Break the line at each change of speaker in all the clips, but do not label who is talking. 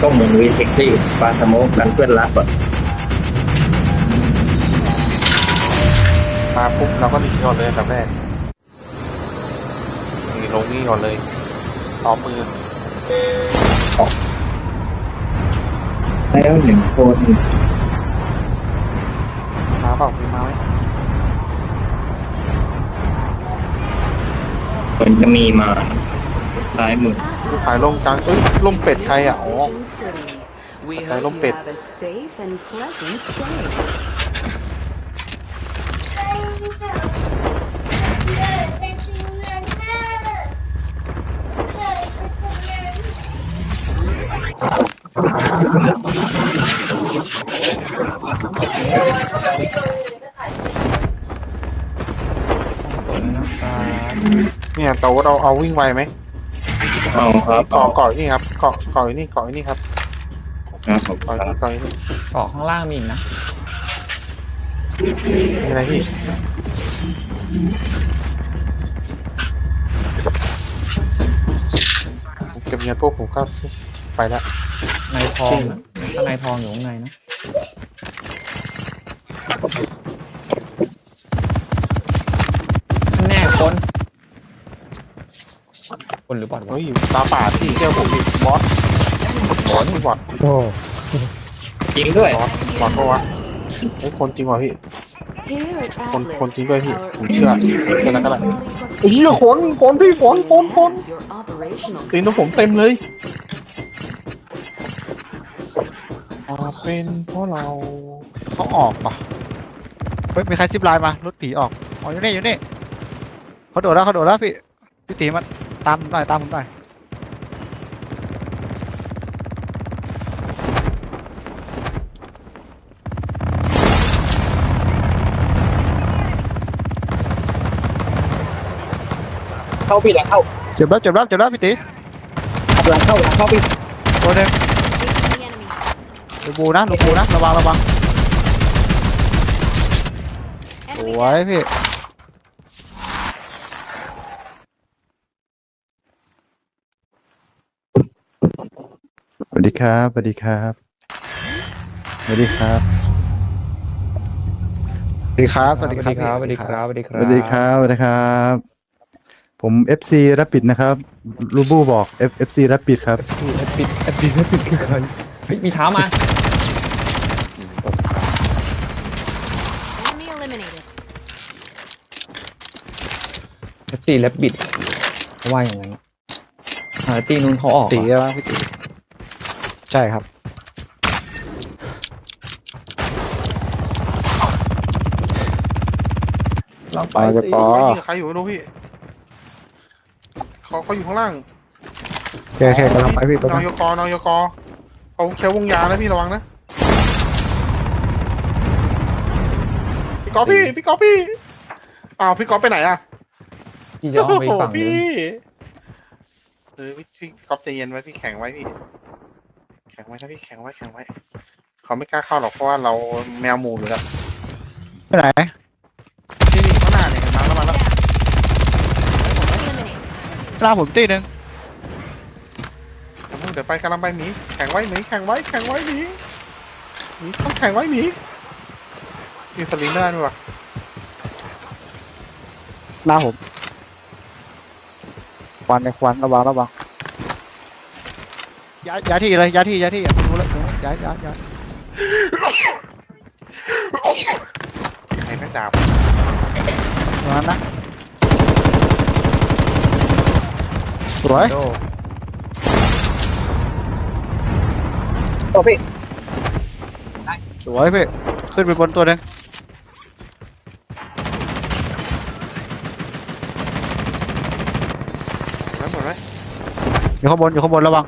ก็หมุนวีเทคซี่ปาสโมกกันเพื่อนรักก่อน
มาปุ๊บเราก็หนีก่อนเลยอันดับแรกนี่ลงนี่ก่อนเลยซ้อมมือ
แล้วหนึ่งคน
มาเปล่ามีมาไหม
คนจะมีมาซ้ายมือ
ขายลงจังเอ้ยลมเป็ดใครอะอ๋อ
We hope you ด
เนี่ยแตาเราเอาวิ่งไวไหม
เอาครับ
เกาะเกาะนี่ครับเกาะเกาะนี่เกาะนี่ครับ
ครับผม
เกาะ
ครับ
นี่เกาะนี่
เกาะข้างล่างมีอีกนะ
มีอะไรพี่ผมเก็บเงินพวกผมเข้าสิไปแล้ว
ในทองนะข้างในทองอยู่ข้างในนะแน่คน คนหรือบอดวะ
เฮ้ยตาป่าที่เที่ยวผมดิบอสบอสบอส
จริงด้วย
บอสบอสปะวะเฮ้ยคนจริงวะพี่
Here at
คน
Atlas,
คนจริงด้วยพี่
our
ผมเชื่อเชื่อแล้วก็ได้
only
ไอ้เหี้ยคนคนพี่คนคนคน
enhance your operational
ตีนของผมเต็มเลยอ่าเป็นเพราะเรา
เขาออกปะเฮ้ยมีใครซิปไลน์มารถผีออกอ๋ออยู่นี่อยู่นี่เขาโดดแล้วเขาโดดแล้วพี่พี่ตีมัน ตามผมหน่อยตามผมหน่อย
เข้าพี่หลังเข้า
เจ็บแล้วเจ็บแล้วเจ็บแล้วพี่ตี
หลังเข้าหลังเข้าพี่
ตัวหนึง
the enemy.
ลูกบูนะลูกบูนะระวังระวังส
Enemy
วยพี่
สวัส ดีครับสวัสดีครับสวัสดีครับ
สวัสดีครับ
สวัสดีครับสวัสดีครับสวัสดีค
ส
รับ
วัสดีครับสวัสดีครับ ผม FC รับปิดนะครับลูบูบอก F FC รับปิดครับ
FC ปิด FC ปิดคือใครเฮ้ยมีเท้ามา
Enemy eliminated.
FC แล้วบิดเขาว่าอย่างนั้นหาตีนู้นเขาออก
ตี
เหรอ
ใช่ไหมพี่ตี ใช่ครับ
เราไป
ไปจะปอ
เขายิงกับใครอยู่ไม่รู้พี่เขาเขาอยู่ข้างล่าง
โอเคโอเคกำลังไปพี่ไป
นอยกนอยกเขาแค่วงยานะพี่ระวังนะพี่กอฟพี่พี่กอฟพี่อ้าวพี่กอฟไปไหนอะ
ที่จะเอาไป
โอ้โห
ฝั่งนู้น
พี่เออพี่พี่กอฟใจเย็นไว้พี่แข็งไว้พี่แข็งไว้นะพี่แข็งไว้แข็งไว้ เขาไม่กล้าเข้าหรอกเพราะว่าเราแมวหมูอยู่แล้ว
ไปไหน
นี่นี่ข้างหน้าเนี่ยเห็นมาแล้วมาแล้ว
Eliminated.
หน้าผมตีหนึ่ง
เดี๋ยวไปกำลังไปหมีแข็งไว้หมีแข็งไว้แข็งไว้หมีหมีต้องแข็งไว้หมีมีสลิงได้ด้วยวะ
หน้าผมควันในควันระวังระวัง ย้ายย้ายที่เลยย้ายที่ย้ายที่รู้แล้วรู้แล้วย้ายย้ายย้าย
ใครแม่งดาบ
ตรงนั้นนะสวย
โด
โอ้พี่
สวยพี่ขึ้นไปบนตัวหนึ่ง
แล้วหมดไหม
อยู่ข้างบนอยู่ข้างบนระวัง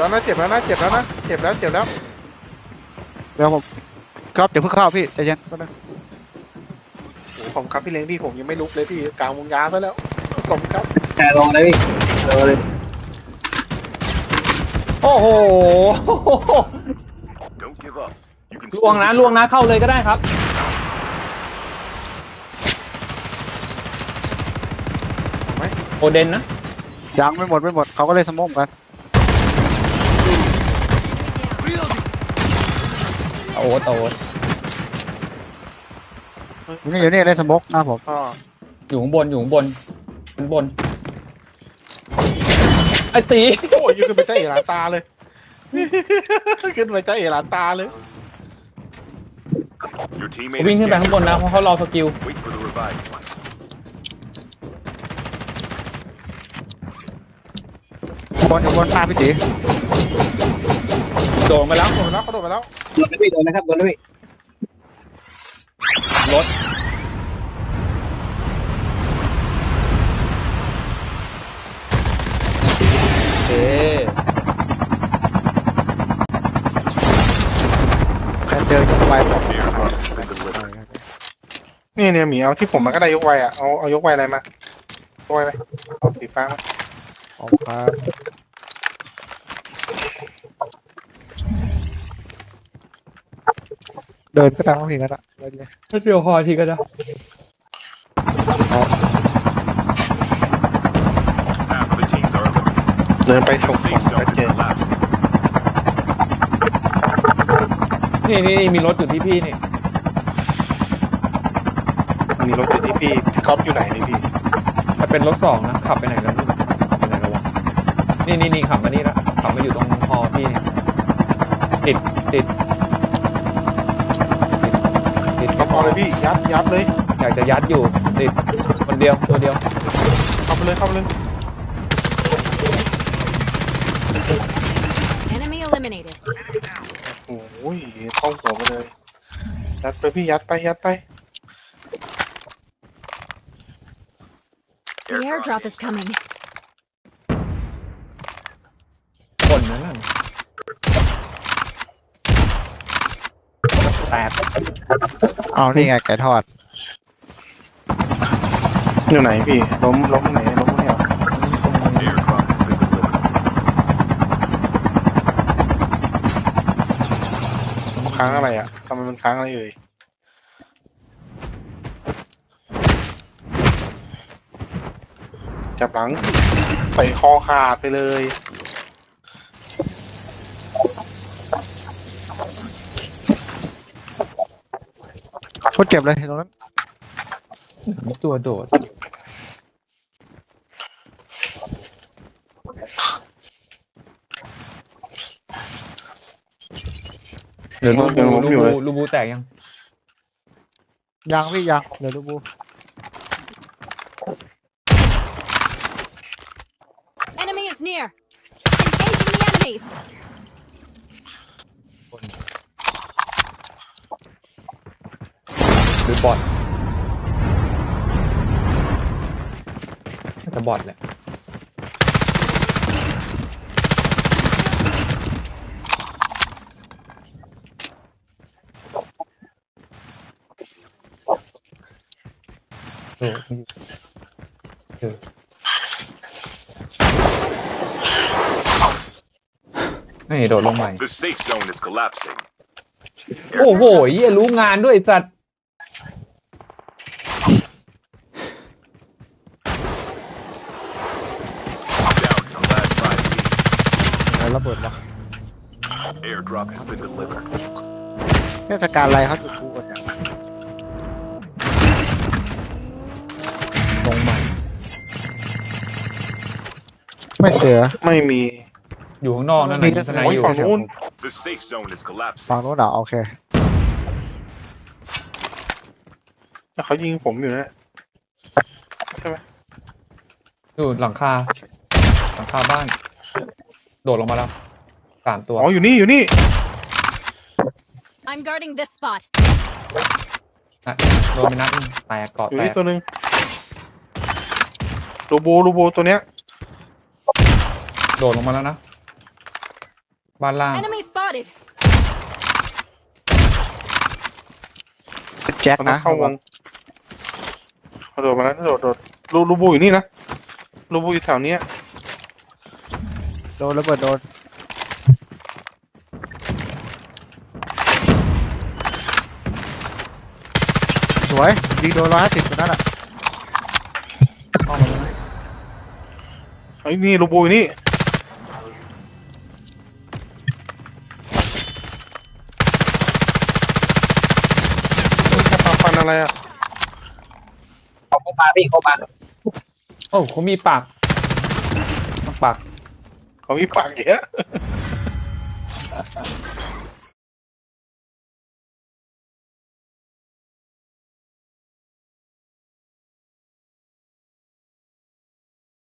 แล้วนะเจ็บแล้วนะเจ็บแล้วนะเจ็บแล้วเจ็บแล้ว
เดี๋ยวผมครับเดี๋ยวเพิ่งเข้าพี่ใจเย็นแป๊บนึง
โอ้โหผมครับพี่เลี้ยงพี่ผมยังไม่ลุกเลยพี่กลางวงยาซะแล้วผมครับ
แต่ลงเลยพี่ลงเลย
โอ้โหล่วงนะล่วงนะเข้าเลยก็ได้ครับ
ไหม
โอเดนนะ
ยังไม่หมดไม่หมดเขาก็เลยสมองกัน
อ๊ตโอ๊ต
อยู่นี่อยู่นี่เล่นสมองหน้าผม
ก็
อยู่ข้างบนอยู่ข้างบนข้างบน ไอ้ตี
โอ้ยยืนขึ้นไปจ้าเอ๋หลานตาเลย ขึ้นไปจ้าเอ๋หลานตาเลย
Your teammate
วิ่ง
is
ขึ้นไป
dead.
ข้างบนนะเพราะเขารอสกิล
Wait for the revive flight.
บนอยู่บนหน้าพี่ตี
โดดมาแล้ว
โดดไปแล้วเขาโดดไปแล้ว
โดนนะพี่โดนนะครับโดนนะพี่
รถโอเค
ใครเดินเข้าไป
Airdrop has been delivered.
นี่เนี่ยหมีเอาที่ผมมันก็ได้ยกไวอะเอาเอายกไวอะไรมายกไวไหมเอาสีฟ้ามา
ขอบคุณครับ เดินก็ตามเขาเพียงกันละเดินเลย
ถ้าเดียวคอทีก็ได้
Half of the teams are eliminated.
เดินไปส่ง
The
ของ
safe
ก็
zone
เจ
is
อ
collapsing.
นี่นี่นี่มีรถอยู่ที่พี่นี่
มีรถอยู่ที่พี่พี่ก๊อฟอยู่ไหนนี่พี่
มันเป็นรถสองนะ ขับไปไหนแล้วไม่รู้ขับไปไหนแล้ววะนี่นี่นี่ขับมานี่แล้วขับมาอยู่ตรงฮอพี่นี่ติดติดติดติด
ก๊อฟ เอาเลยพี่ ยัดยัดเลย
อยากจะยัดอยู่ติดคนเดียวตัวเดียว
เข้าไปเลยเข้าไปเลย
Enemy eliminated.
โอ้ยเข้าหัวไปเลย ยัดไปพี่ยัดไปยัดไป
The airdrop is coming.
คนนั้นน่ะ แตก
เอานี่ไงไก่ทอด
อยู่ไหนพี่ ล้มล้มไหนล้มเนี่ย
Airdrop has been delivered.
ค้างอะไรอะทำไมมันค้างอะไรเอ่ยจับหลังใส่คอขาดไปเลย
ตรเจ็บเลยตรงนั้น
ตัวโดด เดี๋ยวลูบูลูบูลูบูแตกยัง
ยังพี่ยังเดี๋ยวดูบู
Enemy is near. Engaging the enemies.
หรือ บอทน่าจะบอทแหละเออเออนี่โดดลงใหม่
The safe zone is collapsing.
โอ้โหเหี้ยรู้งานด้วยไอ้สัตว์
Down to the last five teams.
เดี๋ยว ระเบิดวะ
Airdrop has been delivered.
เทศกาลอะไรเขาจุดพลุกันอย่าง
ลงใหม่
ไม่เสือ
ไม่มี
อยู่ข้างนอกนั่น
มี
แหละ
แต่
ทนาย
โอ้ย
อยู่
ฝั่งนู้น
The safe zone is collapsing.
ฝั่งโน้นเหรอโอเค
แต่เขายิงผมอยู่นะ
อยู่หลังคา หลังคาบ้าน โดดลงมาแล้วสามตัว
อ๋ออยู่นี่อยู่นี่
I'm guarding this spot.
อะโดนไปนัดหนึ่งแตกเกาะ
อยู่
แต
นี่
ก
ตัวหนึ่งลูบูลูบูตัวเนี้ย
โดดลงมาแล้วนะ บ้านล่าง
Enemy spotted.
แจ็ค
ตอนนั้
นะ
นเข้าวงเขาโดดมาแล้วโดดโดดลูลูบูอยู่นี่นะลูบูอยู่แถวเนี้ย
โดนระเบิดโดนสวยยิงโดนร้อยห้าสิบตัวนั้นอะ
เข้ามาแล้วนะ
เฮ้ยนี่ลูบูอยู่นี่เฮ้ยแค่ปาฟันอะไรอะ
เขาเข้ามาพี่เข้ามา
โอ้เขามีปากปาก
เขา มีปากเยอะ